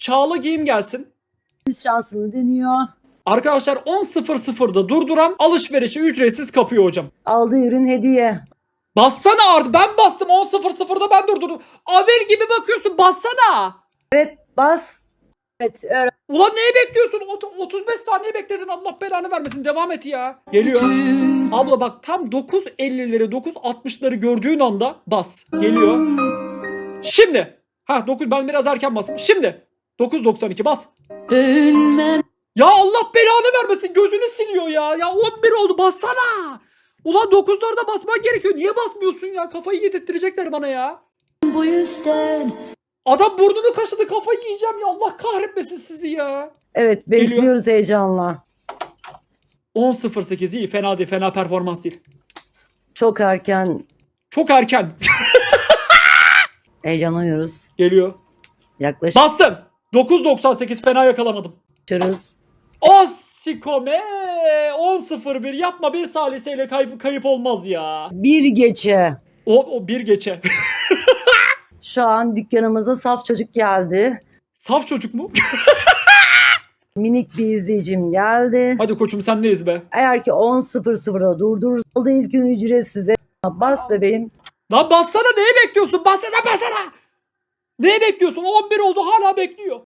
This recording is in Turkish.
Çağla giyim gelsin. şansını deniyor. Arkadaşlar 10.00'da durduran alışverişi ücretsiz kapıyor hocam. Aldığı ürün hediye. Bassana artık. Ben bastım 10.00'da ben durdurdum. Avel gibi bakıyorsun bassana. Evet bas. Evet öğren. Ulan neye bekliyorsun? Ot- 35 saniye bekledin Allah belanı vermesin. Devam et ya. Geliyor. Abla bak tam 9.50'leri 9.60'ları gördüğün anda bas. Geliyor. Şimdi. Ha 9 ben biraz erken bastım. Şimdi. 9.92 bas. Ya Allah belanı vermesin gözünü siliyor ya. Ya 11 oldu bassana. Ulan 9'larda basman gerekiyor. Niye basmıyorsun ya? Kafayı yedirttirecekler bana ya. Bu yüzden Adam burnunu kaşıdı kafayı yiyeceğim ya. Allah kahretmesin sizi ya. Evet bekliyoruz heyecanla. 10.08 iyi fena değil fena performans değil. Çok erken Çok erken. heyecanlanıyoruz. Geliyor. Yaklaşıyoruz. Bastım. 9.98 fena yakalamadım. O sikome 10.01 yapma bir saliseyle kayıp, kayıp olmaz ya. Bir geçe. O, o bir geçe. Şu an dükkanımıza saf çocuk geldi. Saf çocuk mu? Minik bir izleyicim geldi. Hadi koçum sendeyiz be. Eğer ki 10.00'a durdurursa aldığı ilk ürün ücretsiz. Bas bebeğim. Lan bassana neye bekliyorsun? Bassana bassana. Neye bekliyorsun? 11 oldu hala bekliyor.